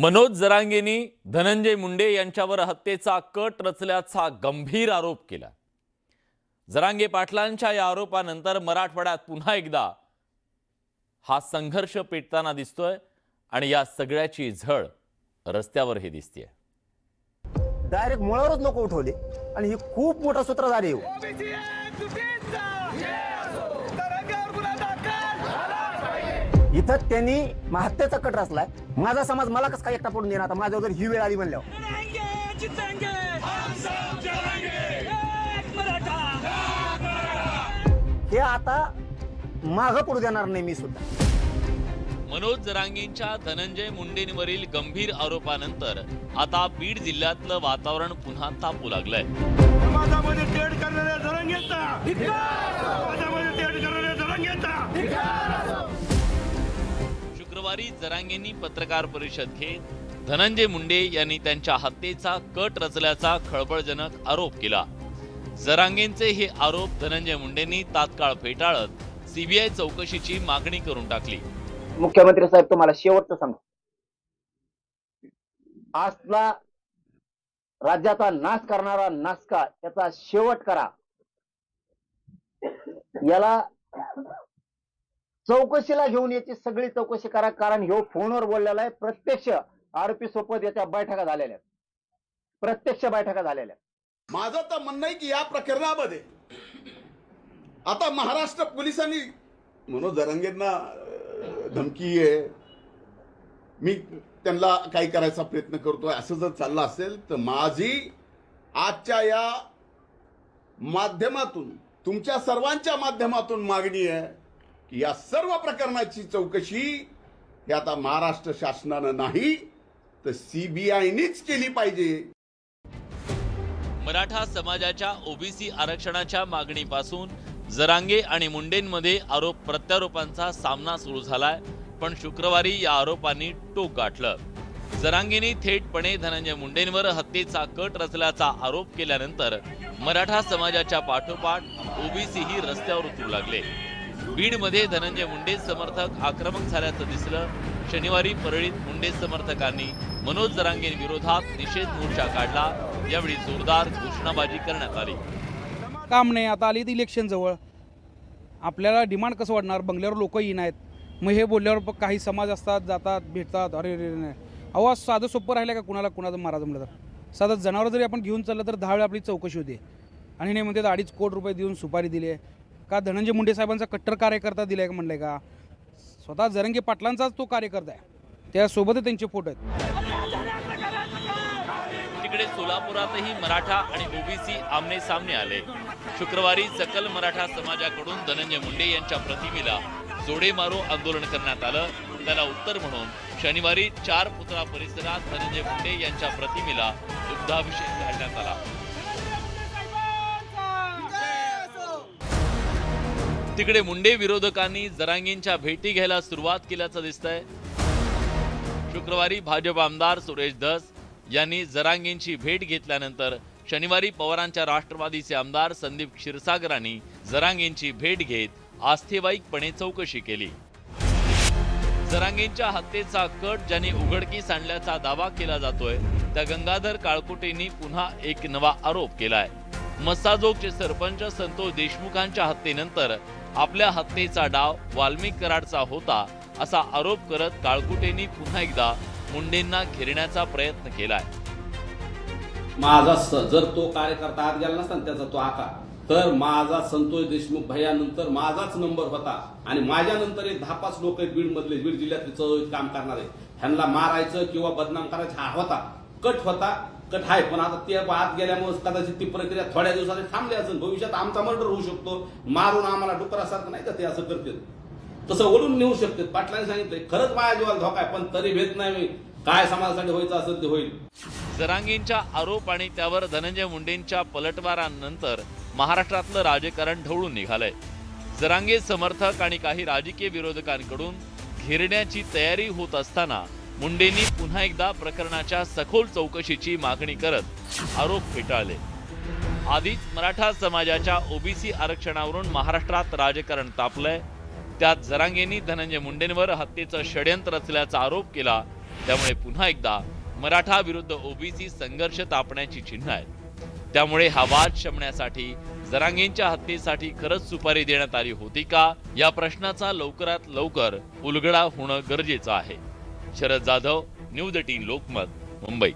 मनोज जरांगेंनी धनंजय मुंडे यांच्यावर हत्येचा कट रचल्याचा गंभीर आरोप केला. जरांगे पाटलांच्या या आरोपानंतर मराठवाड्यात पुन्हा एकदा हा संघर्ष पेटताना दिसतोय आणि या सगळ्याची झळ रस्त्यावरही दिसतेय. डायरेक्ट मुळावरच लोक उठवले. आणि ही खूप मोठा सूत्रधार आहे हो. इथं त्यांनी हत्याचा कट रचलाय. माझा समाज मला कसं काय एकटा पडून देणार? आता माझ्यावर जर ही वेळ आली म्हणल्यावर. हे आता मागं पडू देणार नाही मी सुद्धा. मनोज जरांगेंच्या धनंजय मुंडेंवरील गंभीर आरोपानंतर आता बीड जिल्ह्यातलं वातावरण पुन्हा तापू लागलंय. समाजामध्ये तेढ करणाऱ्या जरांगेचा. समाजामध्ये तेढ करणाऱ्या जरांगेचा. गुरुवारी जरांगेंनी पत्रकार परिषद घेत धनंजय मुंडे यांनी त्यांच्या हत्येचा कट रचल्याचा खळबळजनक आरोप केला. जरांगेंचे हे आरोप धनंजय मुंडेंनी तात्काळ फेटाळत सीबीआय चौकशीची मागणी करून टाकली. मुख्यमंत्री साहेब तुम्हाला शेवटचं सांगतो. आजला राज्याचा नाश करणारा नासका त्याचा शेवट करा. याला चौकशीला घेऊन याची सगळी चौकशी करा कारण ह्यो फोनवर बोललेला आहे. प्रत्यक्ष आरोपी सोबत याच्या बैठका झालेल्या आहेत. प्रत्यक्ष बैठका झालेल्या माझं तर म्हणणं आहे की या प्रकरणामध्ये आता महाराष्ट्र पोलिसांनी मनोज दरंगेंना धमकी आहे. मी त्यांना काही करायचा प्रयत्न करतोय. असं जर चाललं असेल तर माझी आजच्या या माध्यमातून तुमच्या सर्वांच्या माध्यमातून मागणी आहे की या सर्व प्रकरणाची चौकशी ही आता महाराष्ट्र शासनानं नाही तर सीबीआयनीच केली पाहिजे. मराठा समाजाच्या ओबीसी आरक्षणाच्या मागणीपासून जरांगे आणि मुंडेंमध्ये आरोप प्रत्यारोपांचा सामना सुरू झालाय पण शुक्रवारी या आरोपांनी टोक गाठलं. जरांगेंनी थेटपणे धनंजय मुंडेंवर हत्येचा कट रचल्याचा आरोप केल्यानंतर मराठा समाजाच्या पाठोपाठ ओबीसीही रस्त्यावर उतरू लागले. बीडमध्ये धनंजय मुंडे समर्थक आक्रमक झाल्याचं दिसलं. शनिवारी परळीत मुंडे समर्थकांनी मनोज जरांगेंविरोधात निषेध मोर्चा काढला. यावेळी जोरदार घोषणाबाजी करण्यात आली. काम नाही आता आली इलेक्शन जवळ. आपल्याला डिमांड कसं वाढणार? बंगल्यावर लोक येणार आहेत. मग हे बोलल्यावर काही समाज असतात जातात भेटतात अरे अरे नाही अहो साधं सोपं राहिलं का कुणाला कुणाचं मारा जमलं तर? साधं जनावर जरी आपण घेऊन चाललं तर दहा वेळा आपली चौकशी होते. आणि नाही म्हणते अडीच कोटी रुपये देऊन सुपारी दिली आहे. का धनंजय मुंडे साहेबांचा कट्टर कार्यकर्ता दिला आहे का म्हणलं का? स्वतः जरंगे पाटलांचाच तो कार्यकर्ता आहे. त्यासोबतच त्यांचे फोटो आहेत. तिकडे सोलापुरातही मराठा आणि ओबीसी आमने सामने आले. शुक्रवारी सकल मराठा समाजाकडून धनंजय मुंडे यांच्या प्रतिमेला जोडे मारो आंदोलन करण्यात आलं. त्याला उत्तर म्हणून शनिवारी चार पुतळा परिसरात धनंजय मुंडे यांच्या प्रतिमेला दुग्धाभिषेक घालण्यात आला. तिकडे मुंडे विरोधकांनी जरांगींच्या भेटी घ्यायला सुरुवात केल्याचं दिसतंय. शुक्रवारी भाजप आमदार सुरेश धस यांनी जरांगेंची भेट घेतल्यानंतर शनिवारी पवारांच्या राष्ट्रवादीचे आमदार संदीप क्षीरसागरांनी जरांगेंची भेट घेत आस्थेवाईकपणे चौकशी केली. जरांगेंच्या हत्येचा कट ज्यांनी उघडकीस आणल्याचा दावा केला जातोय त्या गंगाधर काळकुटेंनी पुन्हा एक नवा आरोप केलाय. मसाजोगचे सरपंच संतोष देशमुखांच्या हत्येनंतर आपल्या हत्येचा डाव वाल्मिक कराडचा होता असा आरोप करत काळकुटेंनी पुन्हा एकदा मुंडेंना घेरण्याचा प्रयत्न केलाय. माझा स- जर तो कार्यकर्ता आत गेला नसता त्याचा तो आकार तर माझा संतोष देशमुख भैयानंतर माझाच नंबर होता आणि माझ्यानंतर एक दहा पाच लोक बीड मधले बीड जिल्ह्यातले चळवळीत काम करणारे ह्यांना मारायचं किंवा बदनाम करायचं हा होता. कट होता कट आहे. पण आता ते आत गेल्यामुळे कदाचित ती प्रक्रिया थोड्या दिवसात थांबली असेल. भविष्यात आमचा मर्डर होऊ शकतो. मारून आम्हाला डुकरासारखं नाही का ते असं करतात तसं ओढून नेऊ शकते पाटलांनी सांगितलंय खरंच माझ्या जीवाला धोका आहे पण तरी भेट नाही मी. काय समाजासाठी व्हायचं असेल ते होईल. जरांगींच्या आरोप आणि त्यावर धनंजय मुंडेंच्या पलटवारांनंतर महाराष्ट्रातलं राजकारण ढवळून निघालंय. जरांगे समर्थक आणि काही राजकीय विरोधकांकडून घेरण्याची तयारी होत असताना मुंडेंनी पुन्हा एकदा प्रकरणाच्या सखोल चौकशीची मागणी करत आरोप फेटाळले. आधीच मराठा समाजाच्या ओबीसी आरक्षणावरून महाराष्ट्रात राजकारण तापलंय. त्यात जरांगेंनी धनंजय मुंडेंवर हत्येचं षडयंत्र असल्याचा आरोप केला. त्यामुळे पुन्हा एकदा मराठा विरुद्ध ओबीसी संघर्ष तापण्याची चिन्ह आहेत. त्यामुळे हा वाद शमण्यासाठी जरांगेंच्या हत्येसाठी खरंच सुपारी देण्यात आली होती का? या प्रश्नाचा लवकरात लवकर उलगडा होणं गरजेचं आहे. Sharad Jadhav news eighteen Lokmat Mumbai.